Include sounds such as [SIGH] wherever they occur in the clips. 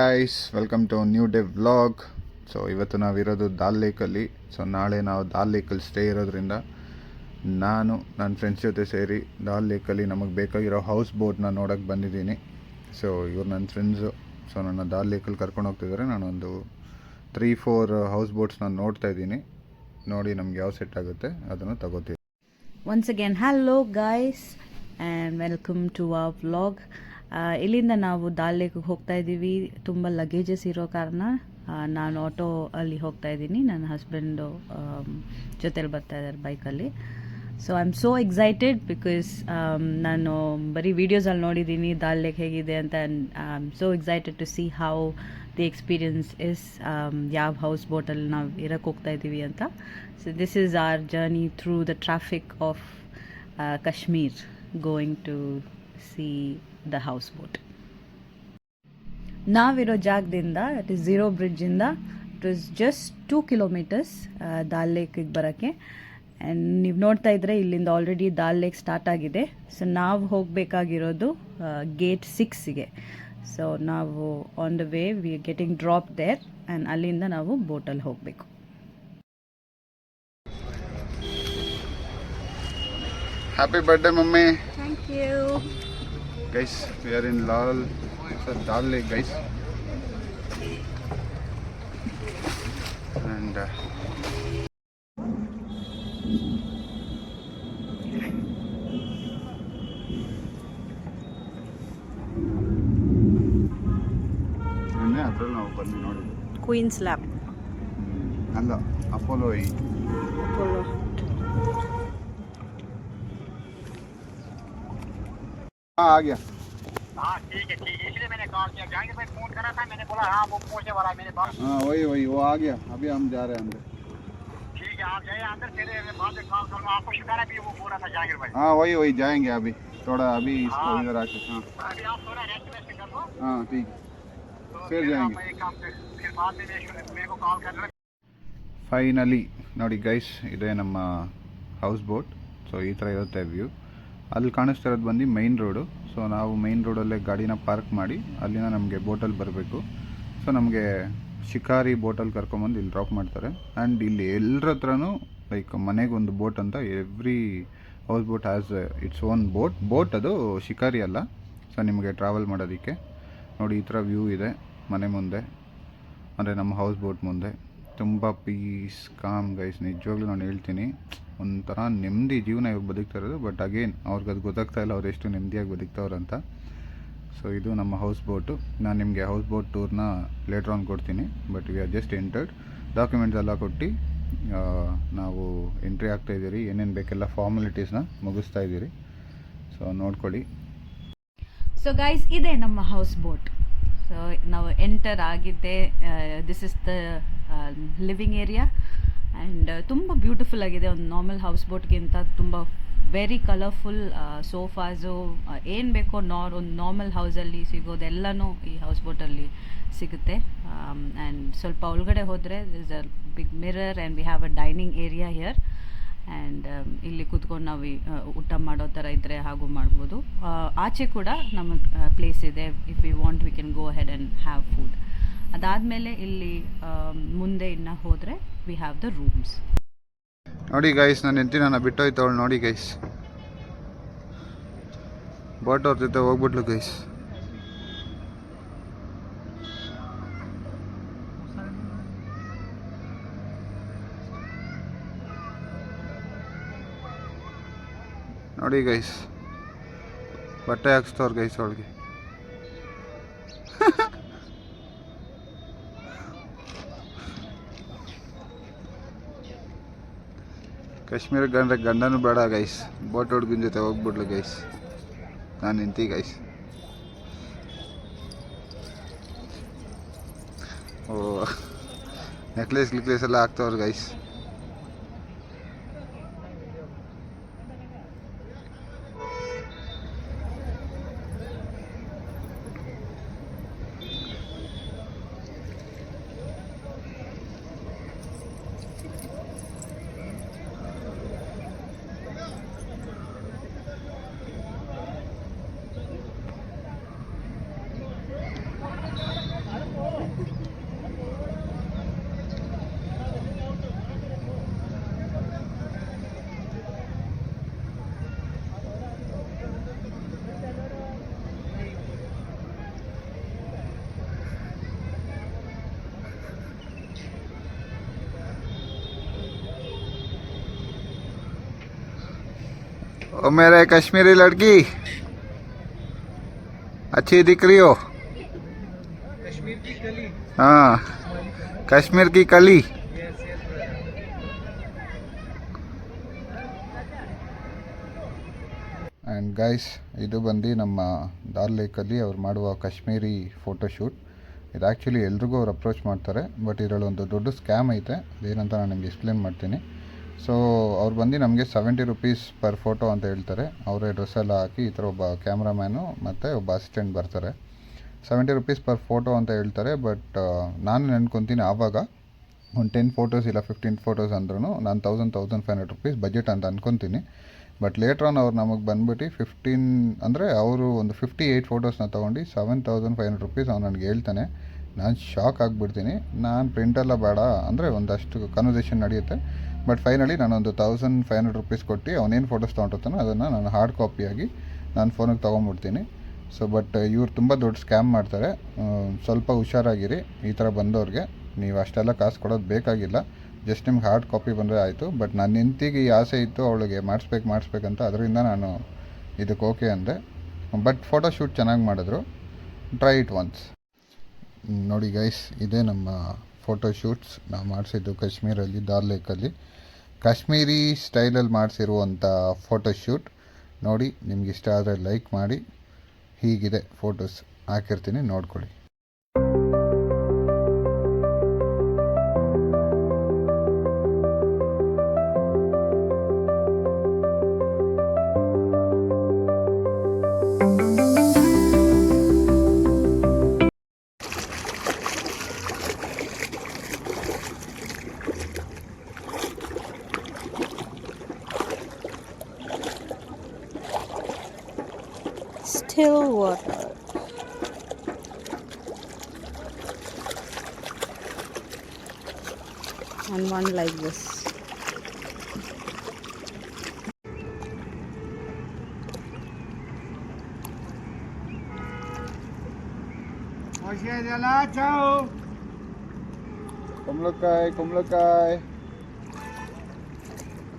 Guys welcome to new day vlog so ಇವತ್ತು ನಾವಿರೋದು ದಾಲ್ ಲೇಕಲ್ಲಿ so ನಾಳೆ ನಾವು ದಾಲ್ ಲೇಕಲ್ಲಿ ಸ್ಟೇ ಇರೋದ್ರಿಂದ ನಾನು ನನ್ನ ಫ್ರೆಂಡ್ಸ್ ಜೊತೆ ಸೇರಿ ದಾಲ್ ಲೇಕಲ್ಲಿ ನಮಗೆ ಬೇಕಾಗಿರೋ ಹೌಸ್ ಬೋಟ್ನ ನೋಡೋಕ್ಕೆ ಬಂದಿದ್ದೀನಿ. ಸೊ ಇವರು ನನ್ನ ಫ್ರೆಂಡ್ಸು ಸೊ ನನ್ನ ದಾಲ್ ಲೇಕಲ್ಲಿ ಕರ್ಕೊಂಡು ಹೋಗ್ತಿದ್ದಾರೆ ನಾನೊಂದು ತ್ರೀ ಫೋರ್ ಹೌಸ್ ಬೋಟ್ಸ್ನ ನೋಡ್ತಾ ಇದ್ದೀನಿ. ನೋಡಿ ನಮ್ಗೆ ಯಾವ ಸೆಟ್ ಆಗುತ್ತೆ, ಅದನ್ನು ತಗೋತೀವಿ. Once again hello guys and welcome to our vlog ಇಲ್ಲಿಂದ ನಾವು ದಾಲ್ ಲೇಕ್ ಹೋಗ್ತಾ ಇದ್ದೀವಿ. ತುಂಬ ಲಗೇಜಸ್ ಇರೋ ಕಾರಣ ನಾನು ಆಟೋ ಅಲ್ಲಿ ಹೋಗ್ತಾ ಇದ್ದೀನಿ. ನನ್ನ ಹಸ್ಬೆಂಡು ಜೊತೆಲಿ ಬರ್ತಾ ಇದ್ದಾರೆ ಬೈಕಲ್ಲಿ. So I am so excited because ನಾನು ಬರೀ ವೀಡಿಯೋಸಲ್ಲಿ ನೋಡಿದ್ದೀನಿ ದಾಲ್ ಲೇಕ್ ಹೇಗಿದೆ ಅಂತ. I am so excited to see how the experience is ಯಾವ ಹೌಸ್ ಬೋಟಲ್ಲಿ ನಾವು ಇರೋಕ್ಕೆ ಹೋಗ್ತಾ ಇದ್ದೀವಿ ಅಂತ. So this is our journey through the traffic of Kashmir going to see the house boat ನಾವಿರೋ ಜಾಗದಿಂದ it is zero ಬ್ರಿಡ್ಜಿಂದ it is just two kilometres Dal ಲೇಕಿಗೆ ಬರೋಕ್ಕೆ. ಆ್ಯಂಡ್ ನೀವು ನೋಡ್ತಾ ಇದ್ರೆ ಇಲ್ಲಿಂದ ಆಲ್ರೆಡಿ ದಾಲ್ ಲೇಕ್ ಸ್ಟಾರ್ಟ್ ಆಗಿದೆ. ಸೊ ನಾವು ಹೋಗಬೇಕಾಗಿರೋದು ಗೇಟ್ ಸಿಕ್ಸಿಗೆ ಸೊ ನಾವು on the way we getting drop there and ಅಲ್ಲಿಂದ ನಾವು ಬೋಟಲ್ಲಿ ಹೋಗಬೇಕು. Happy birthday mummy. Thank you guys we are in Lal Dal Lake guys and uh, Queen's Lab. Mm, and Apollo Apollo. हाँ आ गया हाँ ठीक है ठीक है इसलिए मैंने कॉल किया जहांगीर भाई फोन करा था मैंने बोला हाँ वो पहुंचे वाला है मेरे पास हाँ वही वही वो आ गया अभी हम जा रहे हैं अंदर ठीक है आप जाइए अंदर चले मैं बाद में कॉल करूँगा आपको शिकारा भी वो बोल रहा था जहांगीर भाई हाँ वही वही जाएंगे अभी थोड़ा अभी इसको हाँ। इधर आके हाँ अभी आप थोड़ा रेस्ट वेस्ट कर लो हाँ ठीक है तो फिर आप जाएंगे। एक काम फिर फिर बाद में मेरे मेरे को कॉल करना ಫೈನಲಿ ನೋಡಿ ಗೈಸ್ ಇದೆ ನಮ್ಮ ಹೌಸ್ ಬೋಟ್ ಸೊ ಈ ಥರ ಇರುತ್ತೆ ವ್ಯೂ ಅಲ್ಲಿ ಕಾಣಿಸ್ತಾ ಇರೋದು ಬಂದು ಮೈನ್ ರೋಡು ಸೊ ನಾವು ಮೈನ್ ರೋಡಲ್ಲೇ ಗಾಡಿನ ಪಾರ್ಕ್ ಮಾಡಿ ಅಲ್ಲಿನ ನಮಗೆ ಬೋಟಲ್ಲಿ ಬರಬೇಕು. ಸೊ ನಮಗೆ ಶಿಕಾರಿ ಬೋಟಲ್ಲಿ ಕರ್ಕೊಂಬಂದು ಇಲ್ಲಿ ಡ್ರಾಪ್ ಮಾಡ್ತಾರೆ. ಆ್ಯಂಡ್ ಇಲ್ಲಿ ಎಲ್ಲರ ಹತ್ರನೂ ಲೈಕ್ ಮನೆಗೆ ಒಂದು ಬೋಟ್ ಅಂತ every house boat has its own boat boat ಅದು ಶಿಕಾರಿ ಅಲ್ಲ. ಸೊ ನಿಮಗೆ ಟ್ರಾವೆಲ್ ಮಾಡೋದಕ್ಕೆ. ನೋಡಿ, ಈ ಥರ ವ್ಯೂ ಇದೆ ಮನೆ ಮುಂದೆ. ಅಂದರೆ ನಮ್ಮ ಹೌಸ್ ಬೋಟ್ ಮುಂದೆ. ತುಂಬ ಪೀಸ್ ಕಾಮ್ ಗೈಸ್ ನಿಜವಾಗ್ಲೂ ನಾನು ಹೇಳ್ತೀನಿ. ಒಂಥರ ನೆಮ್ಮದಿ ಜೀವನ ಇವ್ರು ಬದುಕ್ತಾ ಇರೋದು. ಬಟ್ ಅಗೇನ್ ಅವ್ರಿಗೆ ಅದು ಗೊತ್ತಾಗ್ತಾ ಇಲ್ಲ, ಅವ್ರು ಎಷ್ಟು ನೆಮ್ಮದಿಯಾಗಿ ಬದುಕ್ತವ್ರಂತ ಸೊ ಇದು ನಮ್ಮ ಹೌಸ್ ಬೋಟು ನಾನು ನಿಮಗೆ ಹೌಸ್ ಬೋಟ್ ಟೂರ್ನ ಲೇಟರ್ ಆನ್ ಕೊಡ್ತೀನಿ. But we are just entered documents ಎಲ್ಲ ಕೊಟ್ಟು ನಾವು ಎಂಟ್ರಿ ಆಗ್ತಾ ಇದ್ದೀರಿ. ಏನೇನು ಬೇಕೆಲ್ಲ ಫಾರ್ಮಾಲಿಟೀಸ್ನ ಮುಗಿಸ್ತಾ ಇದ್ದೀರಿ. ಸೊ ನೋಡ್ಕೊಳ್ಳಿ. ಸೊ ಗೈಸ್ ಇದೆ ನಮ್ಮ ಹೌಸ್ ಬೋಟ್ ಸೊ ನಾವು ಎಂಟರ್ ಆಗಿದ್ದೆ this is the living area and ತುಂಬ ಬ್ಯೂಟಿಫುಲ್ ಆಗಿದೆ ಒಂದು ನಾರ್ಮಲ್ ಹೌಸ್ ಬೋಟ್ಗಿಂತ ತುಂಬ ವೆರಿ ಕಲರ್ಫುಲ್ ಸೋಫಾಸು ಏನು ಬೇಕೋ ನಾರ್ ಒಂದು ನಾರ್ಮಲ್ ಹೌಸಲ್ಲಿ ಸಿಗೋದೆಲ್ಲನೂ ಈ ಹೌಸ್ ಬೋಟಲ್ಲಿ ಸಿಗುತ್ತೆ. ಆ್ಯಂಡ್ ಸ್ವಲ್ಪ ಒಳಗಡೆ ಹೋದರೆ is a big mirror and we have a dining area here and ಇಲ್ಲಿ ಕೂತ್ಕೊಂಡು ನಾವು ಈ, ಊಟ ಮಾಡೋ ಥರ ಇದ್ದರೆ ಹಾಗೂ ಮಾಡ್ಬೋದು. ಆಚೆ ಕೂಡ ನಮ್ಮ ಪ್ಲೇಸ್ ಇದೆ. If we want we can go head and have food ಅದಾದಮೇಲೆ ಇಲ್ಲಿ ಮುಂದೆ ಇನ್ನು ಹೋದರೆ ವಿ ಹ್ಯಾವ್ ದ ರೂಮ್ಸ್ ನೋಡಿ ಗೈಸ್ ನಾನು ಹೆಂಡತಿ ನನ್ನ ಬಿಟ್ಟೋಯ್ತು ಅವಳು ನೋಡಿ ಗೈಸ್ ಬೋಟ್ ಅವ್ರ ಜೊತೆ ಹೋಗ್ಬಿಟ್ಲು ಗೈಸ್ ನೋಡಿ ಗೈಸ್ ಬಟ್ಟೆ ಹಾಕ್ಸ್ತವ್ರು ಗೈಸ್ ಅವಳಿಗೆ. [LAUGHS] ಕಾಶ್ಮೀರ ಗಂಡ ಗಂಡನೂ ಬೇಡ ಗೈಸ್ ಬೋಟ್ ಹುಡುಗನ ಜೊತೆ ಹೋಗ್ಬಿಡ್ಲು ಗೈಸ್ ನಾನು ನಿಂತಿ ಗೈಸ್ ಓ ನೆಕ್ಲೆಸ್ ಗಿಕ್ಲೆಸ್ ಎಲ್ಲ ಹಾಕ್ತವ್ರು ಗೈಸ್ ओ मेरे कश्मीरी लड़की अच्छी दिख रही हो कश्मीर की कली हाँ कश्मीर की कली ಆ್ಯಂಡ್ ಗೈಸ್ ಇದು ಬಂದು ನಮ್ಮ ದಾಲ್ ಲೇಕಲ್ಲಿ ಅವ್ರು ಮಾಡುವ ಕಾಶ್ಮೀರಿ ಫೋಟೋಶೂಟ್ ಇದು ಆ್ಯಕ್ಚುಲಿ ಎಲ್ರಿಗೂ ಅವ್ರು ಅಪ್ರೋಚ್ ಮಾಡ್ತಾರೆ ಬಟ್ ಇದರಲ್ಲಿ ಒಂದು ದೊಡ್ಡ ಸ್ಕ್ಯಾಮ್ ಐತೆ ಅದೇನಂತ ನಾನು ನಿಮ್ಗೆ ಎಕ್ಸ್ಪ್ಲೇನ್ ಮಾಡ್ತೀನಿ ಸೊ ಅವ್ರು ಬಂದು ನಮಗೆ ಸೆವೆಂಟಿ ರುಪೀಸ್ ಪರ್ ಫೋಟೋ ಅಂತ ಹೇಳ್ತಾರೆ. ಅವರೇ ಡ್ರೆಸ್ ಎಲ್ಲ ಹಾಕಿ, ಈ ಥರ ಒಬ್ಬ ಕ್ಯಾಮ್ರಾಮ್ಯಾನು ಮತ್ತು ಒಬ್ಬ ಅಸಿಸ್ಟೆಂಟ್ ಬರ್ತಾರೆ. ಸೆವೆಂಟಿ ರುಪೀಸ್ ಪರ್ ಫೋಟೋ ಅಂತ ಹೇಳ್ತಾರೆ ಬಟ್ ನಾನು ನೆನ್ಕೊತೀನಿ ಆವಾಗ ಒಂದು ಟೆನ್ ಫೋಟೋಸ್ ಇಲ್ಲ ಫಿಫ್ಟೀನ್ ಫೋಟೋಸ್ ಅಂದ್ರೂ ನಾನು thousand thousand five hundred rupees budget ಅಂತ ಅನ್ಕೊತೀನಿ. ಬಟ್ ಲೇಟ್ರ್ ಆನ್ ಅವ್ರು ನಮಗೆ ಬಂದ್ಬಿಟ್ಟು ಫಿಫ್ಟೀನ್ ಅಂದರೆ ಅವರು ಒಂದು ಫಿಫ್ಟಿ ಏಯ್ಟ್ ಫೋಟೋಸ್ನ ತೊಗೊಂಡು seven thousand five hundred rupees ಅವ್ನು ನನಗೆ ಹೇಳ್ತಾನೆ. ನಾನು ಶಾಕ್ ಆಗಿಬಿಡ್ತೀನಿ. ನಾನು ಪ್ರಿಂಟೆಲ್ಲ ಬೇಡ, ಅಂದರೆ ಒಂದಷ್ಟು ಕನ್ವರ್ಸೇಷನ್ ನಡೆಯುತ್ತೆ. ಬಟ್ ಫೈನಲಿ ನಾನೊಂದು ತೌಸಂಡ್ ಫೈವ್ ಹಂಡ್ರೆಡ್ ರುಪೀಸ್ ಕೊಟ್ಟು ಅವನೇನು ಫೋಟೋಸ್ ತೊಗೊಂಡಿರ್ತಾನೋ ಅದನ್ನು ನಾನು ಹಾರ್ಡ್ ಕಾಪಿಯಾಗಿ ನಾನು ಫೋನಿಗೆ ತೊಗೊಂಬಿಡ್ತೀನಿ ಸೊ ಬಟ್ ಇವ್ರು ತುಂಬ ದೊಡ್ಡ ಸ್ಕ್ಯಾಮ್ ಮಾಡ್ತಾರೆ. ಸ್ವಲ್ಪ ಹುಷಾರಾಗಿರಿ. ಈ ಥರ ಬಂದವ್ರಿಗೆ ನೀವು ಅಷ್ಟೆಲ್ಲ ಕಾಸು ಕೊಡೋದು ಬೇಕಾಗಿಲ್ಲ. ಜಸ್ಟ್ ನಿಮ್ಗೆ ಹಾರ್ಡ್ ಕಾಪಿ ಬಂದರೆ ಆಯಿತು. ಬಟ್ ನನ್ನ ನಿಂತಿಗೆ ಈ ಆಸೆ ಇತ್ತು, ಅವಳಿಗೆ ಮಾಡಿಸ್ಬೇಕು ಮಾಡಿಸ್ಬೇಕಂತ ಅದರಿಂದ ನಾನು ಇದಕ್ಕೆ ಓಕೆ ಅಂದೆ. ಬಟ್ ಫೋಟೋ ಶೂಟ್ ಚೆನ್ನಾಗಿ ಮಾಡಿದ್ರು. ಟ್ರೈ ಇಟ್ ಒನ್ಸ್ ನೋಡಿ ಗೈಸ್ ಇದೇ ನಮ್ಮ ಫೋಟೋ ಶೂಟ್ಸ್ ನಾವು ಮಾಡಿಸಿದ್ದು ಕಾಶ್ಮೀರಲ್ಲಿ ದಾಲ್ ಲೇಕಲ್ಲಿ ಕಾಶ್ಮೀರಿ ಸ್ಟೈಲಲ್ಲಿ ಮಾಡಿಸಿರುವಂಥ ಫೋಟೋ ಶೂಟ್ ನೋಡಿ, ನಿಮ್ಗೆ ಇಷ್ಟ ಆದರೆ ಲೈಕ್ ಮಾಡಿ, ಹೀಗಿದೆ ಫೋಟೋಸ್ ಹಾಕಿರ್ತೀನಿ, ನೋಡ್ಕೊಳ್ಳಿ. And one like this. ಕುಂಬಳಕಾಯಿ ಕುಂಬಳಕಾಯಿ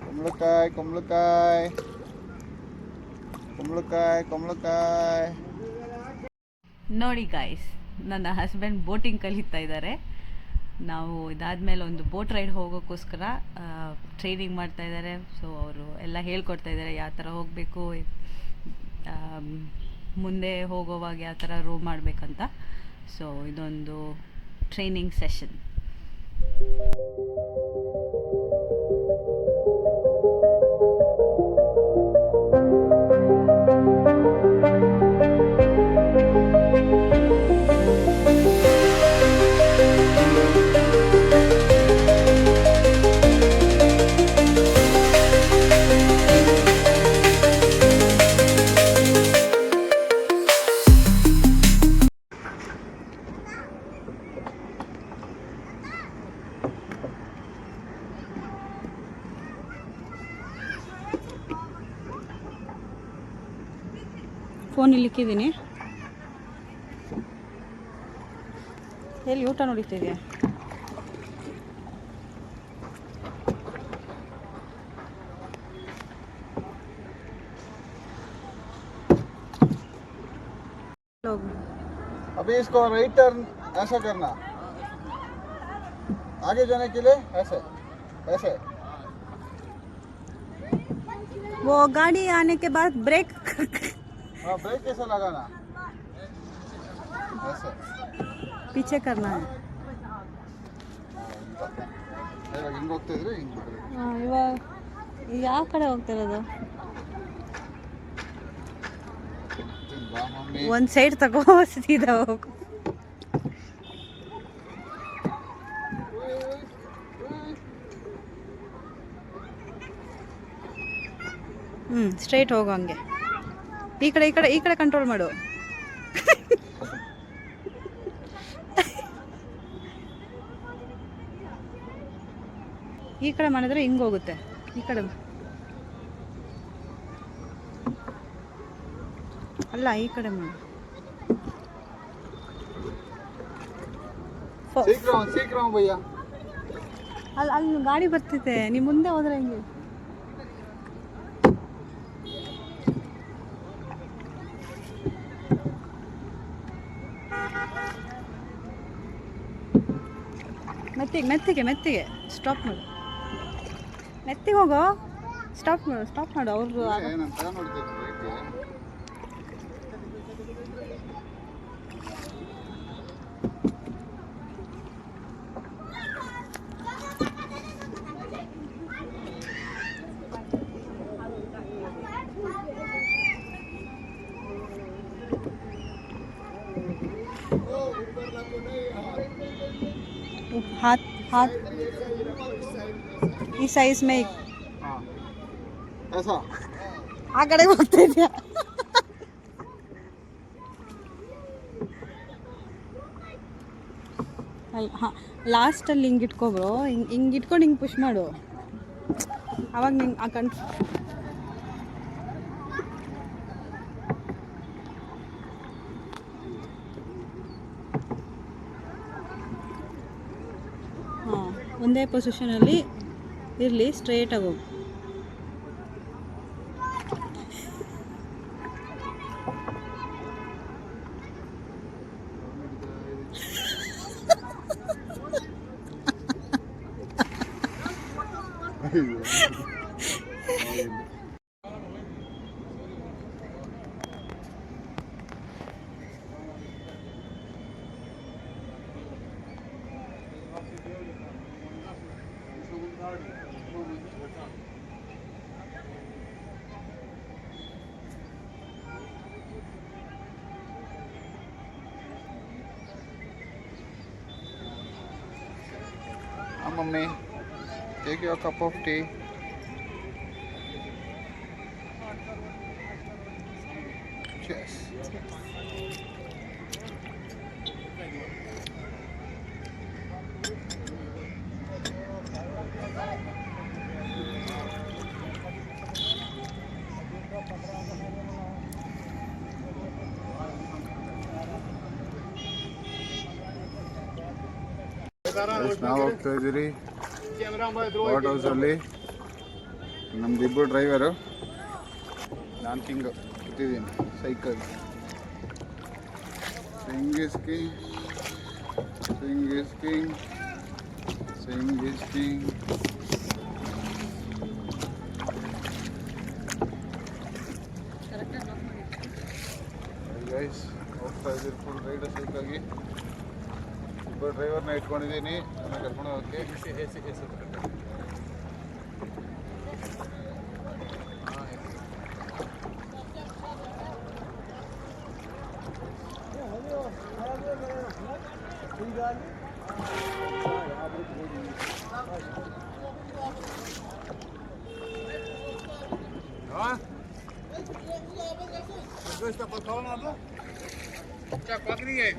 ಕುಂಬಳಕಾಯಿ ಕುಂಬಳಕಾಯಿ ಕುಂಬಳಕಾಯಿ ಕುಂಬಳಕಾಯಿ ನೋಡಿ ಗಾಯ್ಸ್ ನನ್ನ ಹಸ್ಬೆಂಡ್ ಬೋಟಿಂಗ್ ಕಲಿತಾ ಇದ್ದಾರೆ. ನಾವು ಇದಾದ್ಮೇಲೆ ಒಂದು ಬೋಟ್ ರೈಡ್ ಹೋಗೋಕ್ಕೋಸ್ಕರ ಟ್ರೈನಿಂಗ್ ಮಾಡ್ತಾ ಇದ್ದಾರೆ ಸೊ ಅವರು ಎಲ್ಲ ಹೇಳ್ಕೊಡ್ತಾ ಇದ್ದಾರೆ ಯಾವ ಥರ ಹೋಗಬೇಕು ಮುಂದೆ ಹೋಗೋವಾಗ ಯಾವ ಥರ ರೋ ಮಾಡಬೇಕಂತ. ಸೊ ಇದೊಂದು ಟ್ರೈನಿಂಗ್ ಸೆಷನ್ ಫೋನ್ ಇಲ್ಲಿಕ್ಕಿದ್ದೀನಿ ಎಲ್ಲಿ ಊಟ ನೋಡಿತಿದ್ಯಾ अभी इसको राइट टर्न ऐसा करना आगे जाने के लिए ऐसे ऐसे वो गाड़ी आने के बाद ब्रेक हाँ ब्रेक कैसे लगाना ऐसे पीछे करना है ಇವಾಗ ಹಿಂಗೆ ಹೋಗ್ತಾ ಇದ್ರೆ ಹಿಂಗೆ ಮಾಡಬೇಕು ಇವಾಗ ಯಾವ ಕಡೆ ಹೋಗ್ತಿರೋದು ಬಾ ಮಮ್ಮಿ ಒಂದು ಸೈಡ್ ತಗೋ ಸೀದಾ ಹೋಗು ಹ್ಞೂ ಸ್ಟ್ರೈಟ್ ಹೋಗು ಹಂಗೆ ಈ ಕಡೆ ಈ ಕಡೆ ಈ ಕಡೆ ಕಂಟ್ರೋಲ್ ಮಾಡು. ಈ ಕಡೆ ಮಾಡಿದ್ರೆ ಹಿಂಗೆ ಹೋಗುತ್ತೆ. ಈ ಕಡೆ ಅಲ್ಲ ಈ ಕಡೆ ಮಾಡು. ಅಲ್ಲ ಅಲ್ಲಿ ಗಾಡಿ ಬರ್ತಿದೆ. ನಿಮ್ಮ ಮುಂದೆ ಹೋದ್ರೆ ಹೆಂಗೆ? ಮೆತ್ತಿಗೆ ಮೆತ್ತಿಗೆ ಮೆತ್ತಿಗೆ. ಸ್ಟಾಪ್ ಮಾಡು. ಮೆತ್ತಿಗೆ ಹೋಗೋ. ಸ್ಟಾಪ್ ಮಾಡು ಸ್ಟಾಪ್ ಮಾಡು. ಅವ್ರದ್ದು ನಾನು ತಗೊಂಡು ನೋಡ್ತಿದ್ದೆ हाथ हाथ ಈ ಸೈಜ್ ಮೇ ऐसा ಆ ಕಡೆ ಹೋಗ್ತಾ ಇದೆಯಾ ಅಲ್ಲ ಹಾಂ ಲಾಸ್ಟಲ್ಲಿ ಹಿಂಗೆ ಇಟ್ಕೋ ಬ್ರೋ ಹಿಂಗೆ ಹಿಂಗೆ ಇಟ್ಕೊಂಡು ಹಿಂಗೆ ಪುಷ್ ಮಾಡು ಅವಾಗ ನಿಂಗೆ ಆ ಕಣ್ ಒಂದೇ ಪೊಸಿಷನಲ್ಲಿ ಇರಲಿ ಸ್ಟ್ರೇಟಾಗಿ ಹೋಗು. started take your cup of tea. ನಾವು ಹೋಗ್ತಾ ಇದ್ದೀರಿ ವಾಟ್ ಹೌಸಲ್ಲಿ ನಮ್ದು ಇಬ್ಬರು ಡ್ರೈವರು ನಾನು ಕಿಂಗ್ ಕೂತಿದ್ದೀನಿ cycle Singh is king Singh is king Singh king ಇಬ್ಬರು ಡ್ರೈವರ್ನ ಇಟ್ಕೊಂಡಿದ್ದೀನಿ ನನ್ನ ಕರ್ಕೊಂಡು ಹೋಗೋಕ್ಕೆ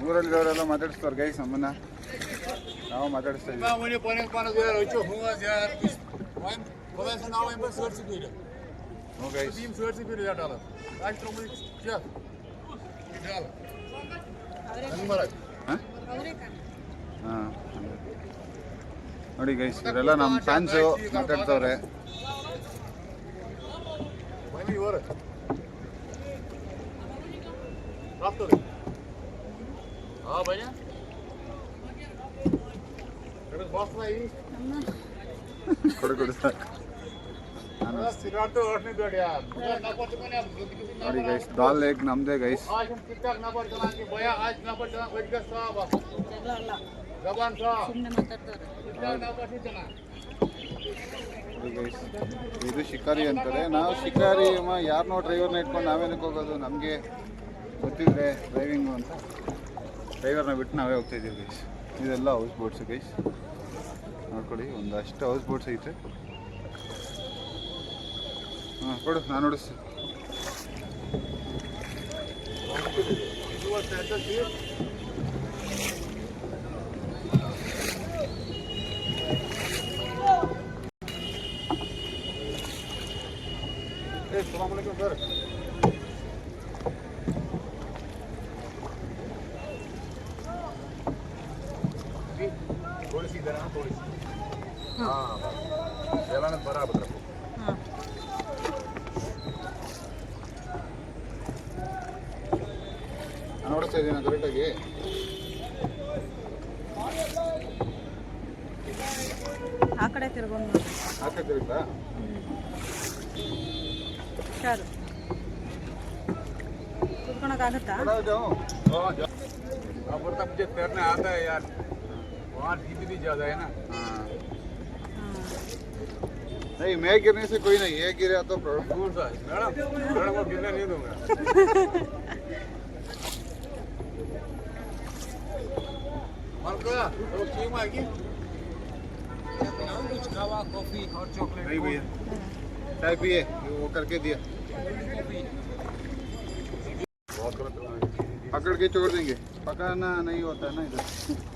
ಊರಲ್ಲಿರೋರೆಲ್ಲ ಮಾತಾಡಿಸ್ತಾರೆ ಗೈಸ್ ನಮ್ಮನ್ನ ನಾವು ಮಾತಾಡಿಸ್ತಾ ಇದ್ದೀವಿ Mâine punem până de la ce hua de Mai povea să n-au mai bă sorți bine. ಹ್ಞೂ guys Dim sorți bine de dala. Ai trebuie ce? Ideal. Numărat. ಹಾಂ ನೋಡಿ ಗೈಸ್ ಇವರೆಲ್ಲ ನಮ್ಮ ಫ್ಯಾನ್ಸು ಮಾತಾಡ್ತವ್ರೆ Mai mi ನೋಡಿ guys Dal lake ನಮ್ಮದೇ guys ಇದು ಶಿಕಾರಿ ಅಂತಾರೆ. ನಾವು ಶಿಕಾರಿ ಯಾರನ್ನೋ ಡ್ರೈವರ್ನ ಇಟ್ಕೊಂಡು ನಾವೇನಕ್ಕೆ ಹೋಗೋದು? ನಮಗೆ ಗೊತ್ತಿದ್ರೆ ಡ್ರೈವಿಂಗು ಅಂತ. ಡ್ರೈವರ್ನ ಬಿಟ್ಟು ನಾವೇ ಹೋಗ್ತಾ ಇದ್ದೀವಿ ಗೈಸ್ ಇದೆಲ್ಲ ಹೌಸ್ ಬೋಟ್ಸ್ ಗೈಸ್ ನೋಡ್ಕೊಳ್ಳಿ ಅಷ್ಟು ಹೌಸ್ ಬೋಟ್ಸ್ ಐತೆ. ಹಾಂ ಕೊಡು ನಾನು ನೋಡಿಸ್ತೀನಿ ಏ ಬರಾಬರ ನೋಡ್ತಾ ಇದ್ದೀನ ಕರೆಕ್ಟಾಗಿ ಆ ಕಡೆ ತಿರ್ಗೊಂಡು ಆ ಕಡೆ ತಿರುಗುತ್ತಾ ಸರ್ ಕುತ್ಕೊಳಕ್ಕಾಗತ್ತಾ ಬರ್ತಾ ಪೇರ್ನೆ ಆತ ಯಾರು ವಾಟ್ ಇದ್ದಿದ್ದು ಜಾಗ ಏನಾ नहीं मैं गिरने से कोई नहीं ये गिरा तो प्रॉब्लम कौन सा है? मैडम मैडम को गिरने नहीं दूंगा मरका तो टीम आएगी कुछ खावा कॉफी और चॉकलेट नहीं भैया चाय पिए वो करके दिया पकड़ के छोड़ देंगे पकड़ना नहीं होता है ना इधर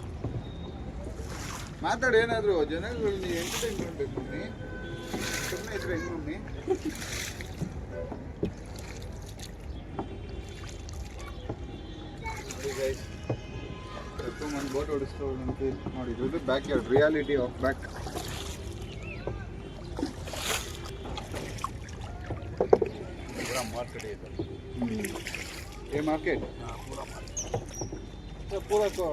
ಮಾತಾಡೇನಾದ್ರು ಜನಗಳಲ್ಲಿ ಎಂಟರ್ಟೈನ್ ಮಾಡಬೇಕು ಮಮ್ಮಿ ಒಂದು ಬೋಟ್ ಓಡಿಸ್ತಾ ನಮಗೆ ನೋಡಿದ್ರು ಇದು backyard reality of back पूरा मार्केट है इधर ये मार्केट हाँ पूरा मार्केट तो पूरा तो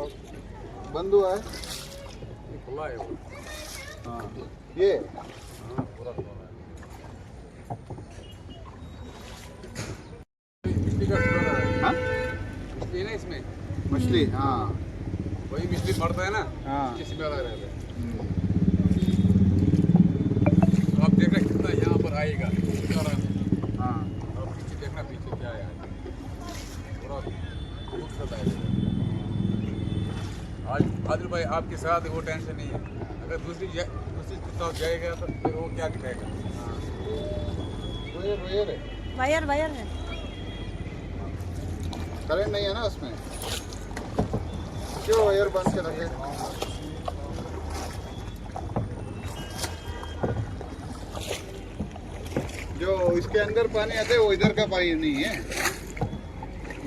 बंद हुआ है ये खुला है वो हाँ ये हाँ पूरा मछली हाँ। वही मिस्टी पड़ता है ना हाँ। इसकी स्मेल आ रहा है। हम्म, आप देख रहे कितना यहाँ पर आएगा है। हाँ। और पीछे देखना पीछे क्या है आज आदिल भाई आपके साथ वो टेंशन नहीं है। अगर दूसरी दूसरी तरफ़ जाएगा तो फिर वो क्या दिखाएगा? ये वायर है। वायर वायर है। करंट नहीं है ना उसमें? क्यों वायर बंद के रखे जो इसके अंदर पानी आता है वो इधर का पानी नहीं है।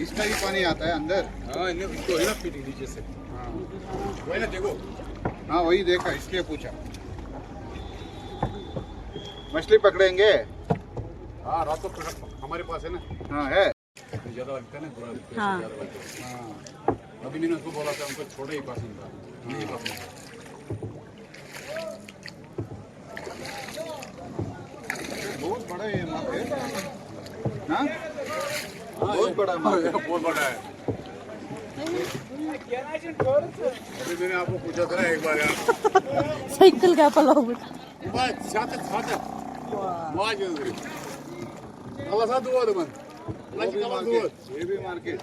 इसका ही पानी आता है अंदर। हाँ इसको है ना पीटी नीचे से। हाँ। वही ना देखो। हाँ वही देखा इसलिए पूछा। मछली पकड़ेंगे? हाँ रात को हमारे पास है ना? हाँ है। ज़्यादा लगता है ना थोड़ा हाँ।, हाँ। अभी मैंने उसको बोला था उनको छोड़े ही पास नहीं पास नहीं बहुत बड़ा है। मार्केट हाँ बहुत बड़ा मार्केट [LAUGHS] बहुत बड़ा है। अभी मैंने आपको पूछा था एक बार यार। [LAUGHS] साइकिल का पलाव बेटा। बस साथ साथ वाह। वाह कलसा दुआ दे लंच कलसा दुआ ये भी मार्केट